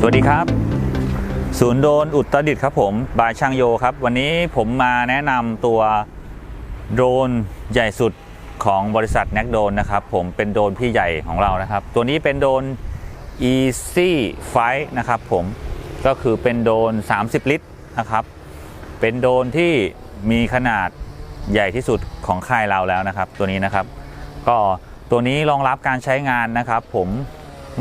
สวัสดีครับ ศูนย์โดรนอุตรดิตถ์ครับผมบายช่างโยครับ วันนี้ผมมาแนะนำตัวโดรนใหญ่สุดของบริษัทแน c โดนนะครับ ผมเป็นโดรนพี่ใหญ่ของเรานะครับ ตัวนี้เป็นโดรน Easy Flight นะครับผมก็คือเป็นโดรน 30 ลิตรนะครับ เป็นโดรนที่มีขนาดใหญ่ที่สุดของค่ายเราแล้วนะครับ ตัวนี้นะครับ ก็ตัวนี้รองรับการใช้งานนะครับ ผม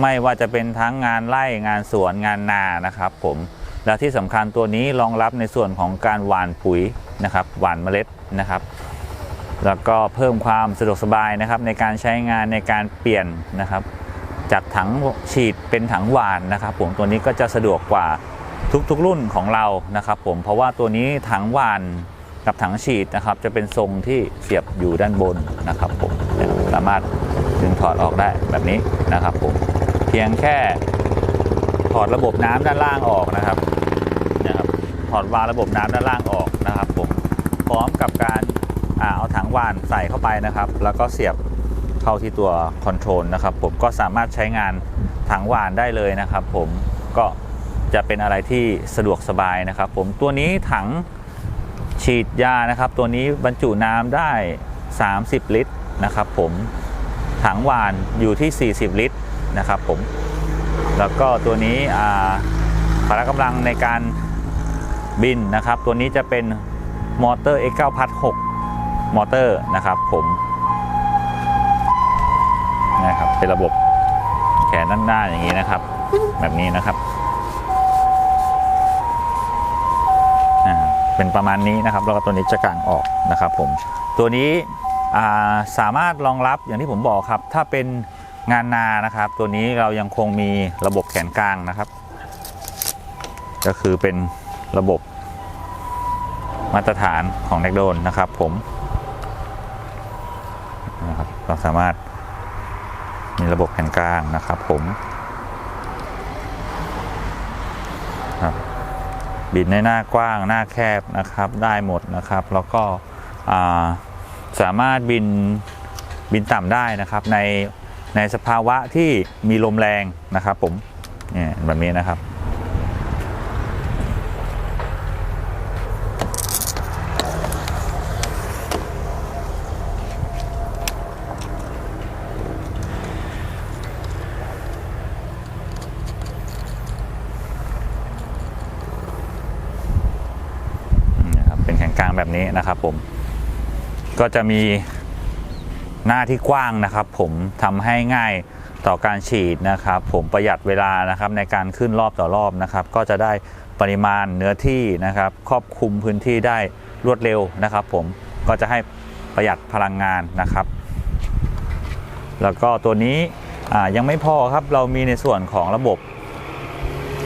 ไม่ว่าจะเป็นทั้งงานไร่งานสวนงานนานะครับ ผมและที่สำคัญตัวนี้รองรับในส่วนของการหว่านปุ๋ยนะครับหว่านเมล็ดนะครับ แล้วก็เพิ่มความสะดวกสบายนะครับ ในการใช้งานในการเปลี่ยนนะครับ จากถังฉีดเป็นถังหว่านนะครับ ผมตัวนี้ก็จะสะดวกกว่าทุกๆรุ่นของเรานะครับ ผมเพราะว่าตัวนี้ถังหว่านกับถังฉีดนะครับ จะเป็นทรงที่เสียบอยู่ด้านบนนะครับ ผมสามารถดึงถอดออกได้แบบนี้นะครับผม พียงแค่ถอดระบบน้ำด้านล่างออกนะครับนะครับถอดวาล์วระบบน้ำด้านล่างออกนะครับผมพร้อมกับการเอาถังวานใส่เข้าไปนะครับ แล้วก็เสียบเข้าที่ตัวคอนโทรลนะครับผมก็สามารถใช้งานถังวานได้เลยนะครับ ผมก็จะเป็นอะไรที่สะดวกสบายนะครับ ผมตัวนี้ถังฉีดยานะครับ ตัวนี้บรรจุน้ำได้ 30 ลิตรนะครับ ผมถังวานอยู่ที่ 40 ลิตร นะครับผม แล้วก็ตัวนี้อ่าพละกำลังในการบินนะครับ ตัวนี้จะเป็นมอเตอร์ X9 พัด6มอเตอร์นะครับผมนะครับเป็นระบบแขนด้านหน้าอย่างนี้นะครับ แบบนี้นะครับเป็นประมาณนี้นะครับแล้วก็ตัวนี้จะกางออกนะครับผมตัวนี้สามารถรองรับอย่างที่ผมบอกครับ ถ้าเป็น งานนานะครับ ตัวนี้เรายังคงมีระบบแขนกลางนะครับ ก็คือเป็นระบบมาตรฐานของแนกโดนนะครับผมนะครับเราสามารถมีระบบแผ่นกลางนะครับผมครับบินในหน้ากว้างหน้าแคบนะครับได้หมดนะครับ แล้วก็สามารถบินบินต่ำได้นะครับใน ในสภาวะที่มีลมแรงนะครับผมเนี่ยแบบนี้นะครับนะครับเป็นแขนกลางแบบนี้นะครับผม ก็จะมี หน้าที่กว้างนะครับ ผมทำให้ง่ายต่อการฉีดนะครับ ผมประหยัดเวลานะครับในการขึ้นรอบต่อรอบนะครับ ก็จะได้ปริมาณเนื้อที่นะครับ ครอบคลุมพื้นที่ได้รวดเร็วนะครับ ผมก็จะให้ประหยัดพลังงานนะครับ แล้วก็ตัวนี้ยังไม่พอครับเรามีในส่วนของระบบ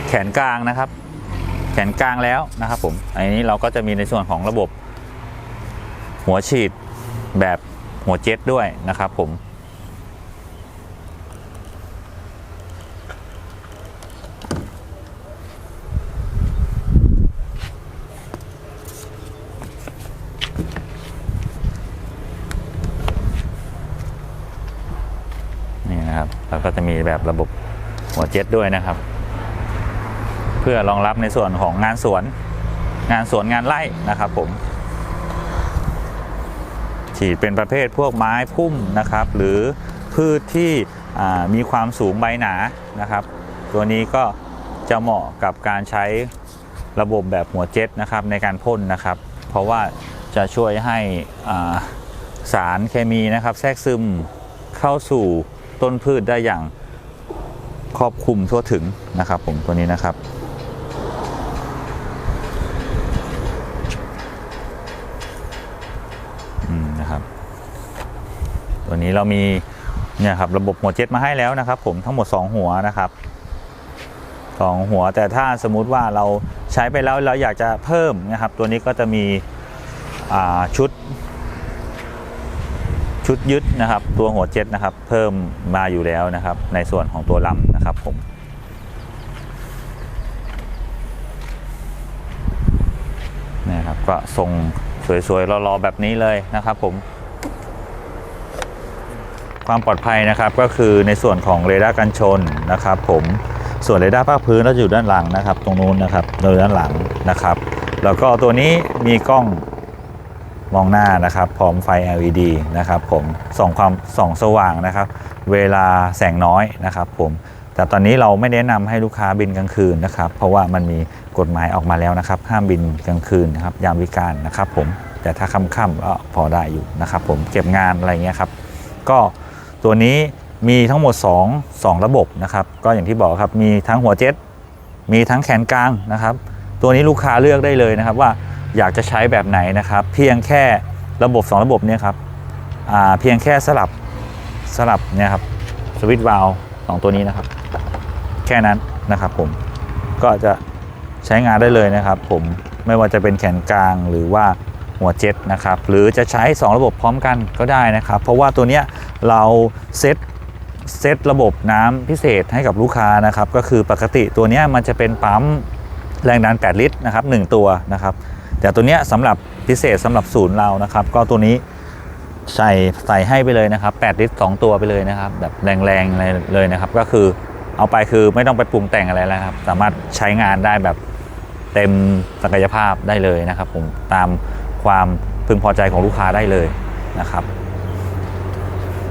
แขนกลางนะครับ แขนกลางแล้วนะครับ ผมอันนี้เราก็จะมีในส่วนของระบบหัวฉีดแบบ หัวเจ็ตด้วยนะครับผม นี่นะครับแล้วก็จะมีแบบระบบหัวเจ็ตด้วยนะครับ เพื่อรองรับในส่วนของงานสวน งานสวนงานไร่นะครับผม ฉีดเป็นประเภทพวกไม้พุ่มนะครับ หรือพืชที่มีความสูงใบหนานะครับ ตัวนี้ก็จะเหมาะกับการใช้ระบบแบบหัวเจ็ตนะครับในการพ่นนะครับ เพราะว่าจะช่วยให้สารเคมีนะครับ แทรกซึมเข้าสู่ต้นพืชได้อย่างครอบคลุมทั่วถึงนะครับผมตัวนี้นะครับ ตัวนี้เรามีเนี่ยครับระบบหัวเจ็ตมาให้แล้วนะครับ ผมทั้งหมด 2 หัวนะครับสองหัวแต่ถ้าสมมุติว่าเราใช้ไปแล้วเราอยากจะเพิ่มนะครับ ตัวนี้ก็จะมีชุด ชุดยึดนะครับ ตัวหัวเจ็ตนะครับ เพิ่มมาอยู่แล้วนะครับ ในส่วนของตัวลำนะครับผมนี่ครับก็ทรงสวยๆรอๆแบบนี้เลยนะครับผม ความปลอดภัยนะครับก็คือในส่วนของเรดาร์กันชนนะครับ ผมส่วนเรดาร์ภาคพื้นเราจะอยู่ด้านหลังนะครับ ตรงนู้นนะครับเราอยู่ด้านหลังนะครับ แล้วก็ตัวนี้มีกล้องมองหน้านะครับ พร้อมไฟ LED นะครับผมส่องความส่องสว่างนะครับ เวลาแสงน้อยนะครับ ผมแต่ตอนนี้เราไม่แนะนำให้ลูกค้าบินกลางคืนนะครับ เพราะว่ามันมีกฎหมายออกมาแล้วนะครับ ห้ามบินกลางคืนนะครับ ยามวิการนะครับ ผมแต่ถ้าค่ำๆก็พอได้อยู่นะครับ ผมเก็บงานอะไรเงี้ยครับ ก็ ตัวนี้มีทั้งหมด 2 2 ระบบนะครับ ก็อย่างที่บอกครับมีทั้งหัวเจ็ตมีทั้งแขนกลางนะครับ ตัวนี้ลูกค้าเลือกได้เลยนะครับว่าอยากจะใช้แบบไหนนะครับ เพียงแค่ระบบ 2 ระบบเนี่ยครับเพียงแค่สลับสลับเนี่ยครับสวิตช์วาลสองตัวนี้นะครับ แค่นั้นนะครับผมก็จะใช้งานได้เลยนะครับ ผมไม่ว่าจะเป็นแขนกลางหรือว่า หัวเจ็ตนะครับหรือจะใช้ 2 ระบบพร้อมกันก็ได้นะครับ เพราะว่าตัวเนี้ยเราเซตเซตระบบน้ำพิเศษให้กับลูกค้านะครับ ก็คือปกติตัวเนี้ยมันจะเป็นปั๊มแรงดัน 8 ลิตรนะครับ1ตัวนะครับ แต่ตัวเนี้ยสำหรับพิเศษสำหรับศูนย์เรานะครับ ก็ตัวนี้ใส่ใส่ให้ไปเลยนะครับ8ลิตร2ตัวไปเลยนะครับ แบบแรงๆเลยนะครับ ก็คือเอาไปคือไม่ต้องไปปรุงแต่งอะไรแล้วครับ สามารถใช้งานได้แบบเต็มศักยภาพได้เลยนะครับผมตาม ความพึงพอใจของลูกค้าได้เลยนะครับ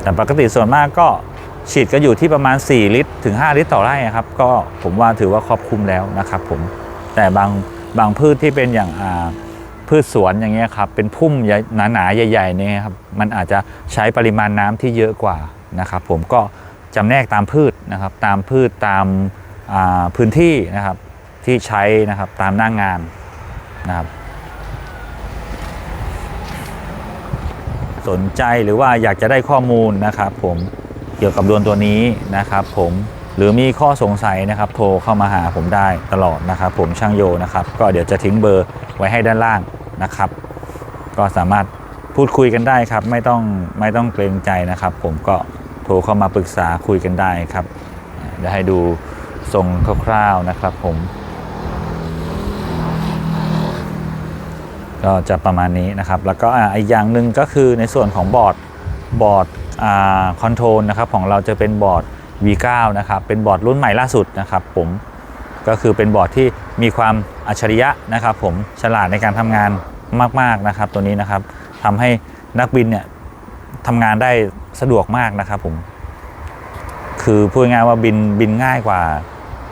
แต่ปกติส่วนมากก็ฉีดก็อยู่ที่ประมาณ 4 ลิตร ถึง 5 ลิตรต่อไร่ครับ ก็ผมว่าถือว่าครอบคลุมแล้วนะครับผมแต่บางบางพืชที่เป็นอย่างพืชสวนอย่างเงี้ยครับเป็นพุ่มใหญ่หนาๆใหญ่ๆเนี่ยครับมันอาจจะใช้ปริมาณน้ำที่เยอะกว่านะครับผมก็จำแนกตามพืชนะครับตามพืชตามาพื้นที่นะครับที่ใช้นะครับตามหน้างงานนะครับ สนใจหรือว่าอยากจะได้ข้อมูลนะครับผมเกี่ยวกับดรวนตัวนี้นะครับผมหรือมีข้อสงสัยนะครับ โทรเข้ามาหาผมได้ตลอดนะครับผมช่างโยนะครับ ก็เดี๋ยวจะทิ้งเบอร์ไว้ให้ด้านล่างนะครับ ก็สามารถพูดคุยกันได้ครับ ไม่ต้องไม่ต้องเกรงใจนะครับ ผมก็โทรเข้ามาปรึกษาคุยกันได้ครับเดี๋ยวให้ดูทรงคร่าวๆนะครับผม ก็จะประมาณนี้นะครับ แล้วก็อีกอย่างหนึ่งก็คือในส่วนของบอร์ดบอร์ดคอนโทรลนะครับของเราจะเป็นบอร์ด V9 นะครับเป็นบอร์ดรุ่นใหม่ล่าสุดนะครับผมก็คือเป็นบอร์ดที่มีความอัจฉริยะนะครับ ผมฉลาดในการทำงานมากๆนะครับ ตัวนี้นะครับทำให้นักบินเนี่ยทำงานได้สะดวกมากนะครับผมคือพูดง่ายว่าบินบินง่ายกว่า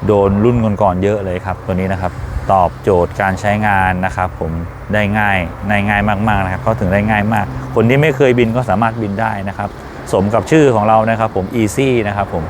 โดนรุ่นก่อนๆเยอะเลยครับตัวนี้นะครับ ตอบโจทย์การใช้งานนะครับผมได้ง่ายในง่ายมากๆนะครับเข้าถึงได้ง่ายมาก คนที่ไม่เคยบินก็สามารถบินได้นะครับ สมกับชื่อของเรานะครับผม easy นะครับผม